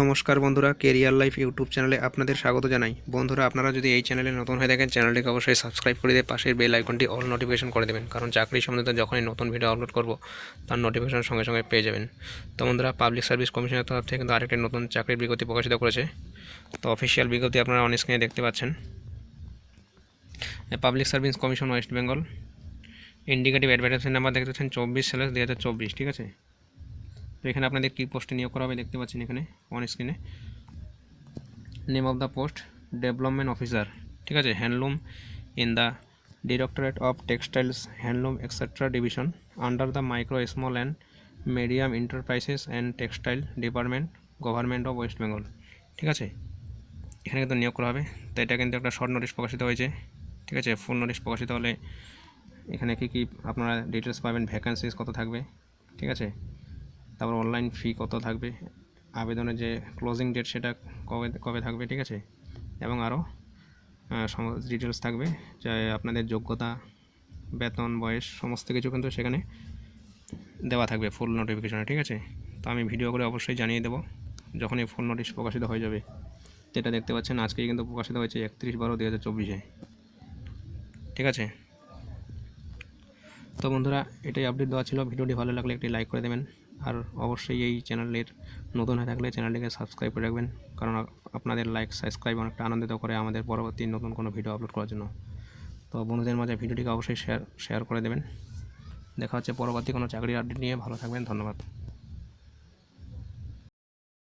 নমস্কার বন্ধুরা career life YouTube চ্যানেলে আপনাদের স্বাগত জানাই। বন্ধুরা, আপনারা যদি এই চ্যানেলে নতুন হয়ে থাকেন চ্যানেলটিকে অবশ্যই সাবস্ক্রাইব করে দিয়ে পাশের বেল আইকনটি অল নোটিফিকেশন করে দেবেন। কারণ চাকরি সম্বন্ধে যখনই নতুন ভিডিও আপলোড করব, তার নোটিফিকেশন সঙ্গে সঙ্গে পেয়ে যাবেন। তো বন্ধুরা পাবলিক সার্ভিস কমিশনের তরফ থেকে কিন্তু আরেকটি নতুন চাকরির বিজ্ঞপ্তি প্রকাশিত করেছে। তো অফিসিয়াল বিজ্ঞপ্তি আপনারা অন স্ক্রিনে দেখতে পাচ্ছেন। Public service commission West Bengal indicative advertisement number দেখতে পাচ্ছেন, চব্বিশ স্যালাস দু হাজার চব্বিশ, ঠিক আছে? তো এখানে আপনাদের কী পোস্টে নিয়োগ করা হবে দেখতে পাচ্ছেন এখানে অন স্ক্রিনে name of the post development officer ঠিক আছে? Handloom in the directorate of textiles handloom etcetera division under the micro small and medium enterprises and textile department government of West Bengal ঠিক আছে? এখানে কিন্তু নিয়োগ করা হবে। তো এটা কিন্তু একটা শর্ট নোটিশ প্রকাশিত হয়েছে, ঠিক আছে? ফুল নোটিশ প্রকাশিত হলে এখানে কী কী আপনারা ডিটেলস পাবেন ভ্যাকান্সিস কত থাকবে, ঠিক আছে? তারপর অনলাইন ফি কত থাকবে? আবেদনের যে ক্লোজিং ডেট সেটা কবে কবে থাকবে, ঠিক আছে? এবং আরও সমস্ত ডিটেলস থাকবে, যে আপনাদের যোগ্যতা, বেতন, বয়স, সমস্ত কিছু কিন্তু সেখানে দেওয়া থাকবে ফুল নোটিফিকেশনে ঠিক আছে? তো আমি ভিডিও করে অবশ্যই জানিয়ে দেবো, যখনই ফুল নোটিশ প্রকাশিত হয়ে যাবে। যেটা দেখতে পাচ্ছেন, আজকেই কিন্তু প্রকাশিত হয়েছে একত্রিশ বারো দু হাজার চব্বিশে, ঠিক আছে? তো বন্ধুরা, এটাই আপডেট দেওয়া ছিল। ভিডিওটি ভালো লাগলে একটি লাইক করে দেবেন। আর অবশ্যই এই চ্যানেলের নতুন হয়ে থাকলে চ্যানেলটিকে সাবস্ক্রাইব করে রাখবেন। কারণ আপনাদের লাইক সাবস্ক্রাইব অনেকটা আনন্দিত করে আমাদের পরবর্তী নতুন কোনো ভিডিও আপলোড করার জন্য। তো বন্ধুদের মাঝে ভিডিওটিকে অবশ্যই শেয়ার শেয়ার করে দেবেন। দেখা হচ্ছে পরবর্তী কোনো চাকরির আপডেট নিয়ে। ভালো থাকবেন। ধন্যবাদ।